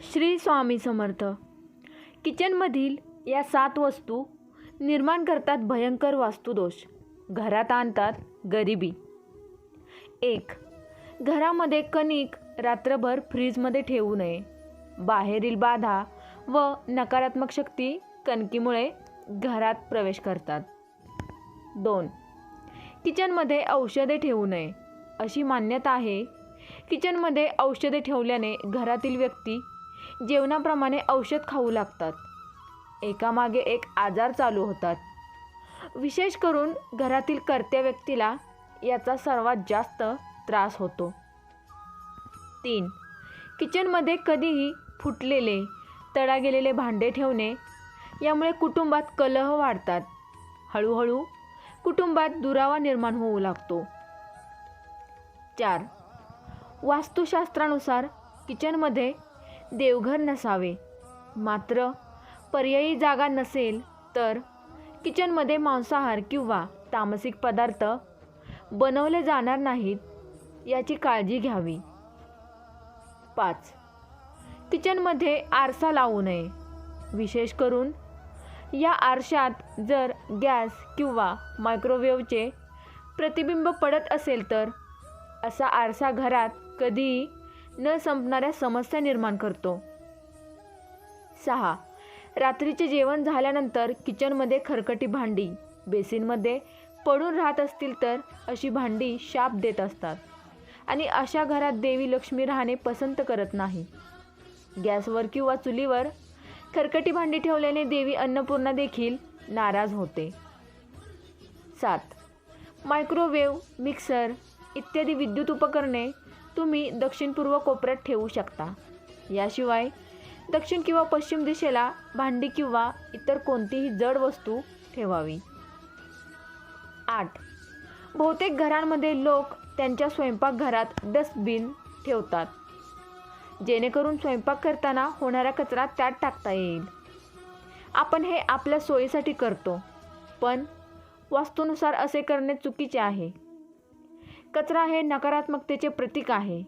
श्री स्वामी समर्थ. किचनमधील या सात वस्तू निर्माण करतात भयंकर वास्तुदोष. घरात आणतात गरिबी. एक घरामध्ये कणिक रात्रभर फ्रीजमध्ये ठेवू नये. बाहेरील बाधा व नकारात्मक शक्ती कणकीमुळे घरात प्रवेश करतात. दोन किचनमध्ये औषधे ठेवू नये. अशी मान्यता आहे. किचनमध्ये औषधे ठेवल्याने घरातील व्यक्ती जेवणाप्रमाणे औषध खाऊ लागतात. एकामागे एक आजार चालू होतात. विशेष करून घरातील कर्त्या व्यक्तीला याचा सर्वात जास्त त्रास होतो. तीन. किचनमध्ये कधीही फुटलेले तडा गेलेले भांडे ठेवणे यामुळे कुटुंबात कलह वाढतात. हळूहळू कुटुंबात दुरावा निर्माण होऊ लागतो. चार. वास्तुशास्त्रानुसार किचनमध्ये देवघर नसावे. मात्र पर्यायी जागा नसेल तर किचनमध्ये मांसाहार किंवा तामसिक पदार्थ बनवले जाणार नाहीत याची काळजी घ्यावी. पाच. किचनमध्ये आरसा लावू नये. विशेष करून या आरशात जर गॅस किंवा मायक्रोवेव्हचे प्रतिबिंब पडत असेल तर असा आरसा घरात कधीही न संपणाऱ्या समस्या निर्माण करतो. सहा. रात्रीचे जेवण झाल्यानंतर किचनमध्ये खरकटी भांडी बेसिनमध्ये पडून राहत असतील तर अशी भांडी शाप देत असतात. आणि अशा घरात देवी लक्ष्मी राहणे पसंत करत नाही. गॅसवर किंवा चुलीवर खरकटी भांडी ठेवल्याने देवी अन्नपूर्णा देखील नाराज होते. सात. मायक्रोवेव्ह मिक्सर इत्यादी विद्युत उपकरणे तुम्ही दक्षिणपूर्व कोपऱ्यात ठेवू शकता. याशिवाय दक्षिण किंवा पश्चिम दिशेला भांडी किंवा इतर कोणतीही जड वस्तू ठेवावी. आठ. बहुतेक घरांमध्ये लोक त्यांच्या स्वयंपाकघरात डस्टबिन ठेवतात. जेणेकरून स्वयंपाक करताना होणारा कचरा त्यात टाकता येईल. आपण हे आपल्या सोयीसाठी करतो पण वास्तूनुसार असे करणे चुकीचे आहे. कचरा हे नकारात्मकतेचे प्रतीक आहे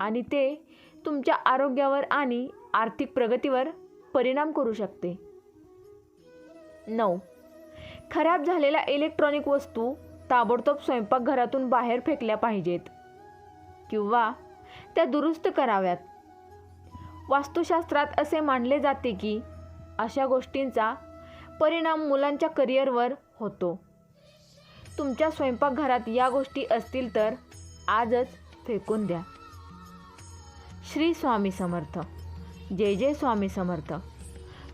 आणि ते तुमच्या आरोग्यावर आणि आर्थिक प्रगतीवर परिणाम करू शकते. नऊ. खराब झालेल्या इलेक्ट्रॉनिक वस्तू ताबडतोब स्वयंपाकघरातून बाहेर फेकल्या पाहिजेत किंवा त्या दुरुस्त कराव्यात. वास्तुशास्त्रात असे मानले जाते की अशा गोष्टींचा परिणाम मुलांच्या करिअरवर होतो. तुमच्या स्वयंपाकघरात या गोष्टी असतील तर आजच फेकून द्या. श्री स्वामी समर्थ. जय जय स्वामी समर्थ.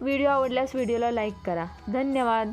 व्हिडिओ आवडल्यास व्हिडिओला लाईक करा. धन्यवाद.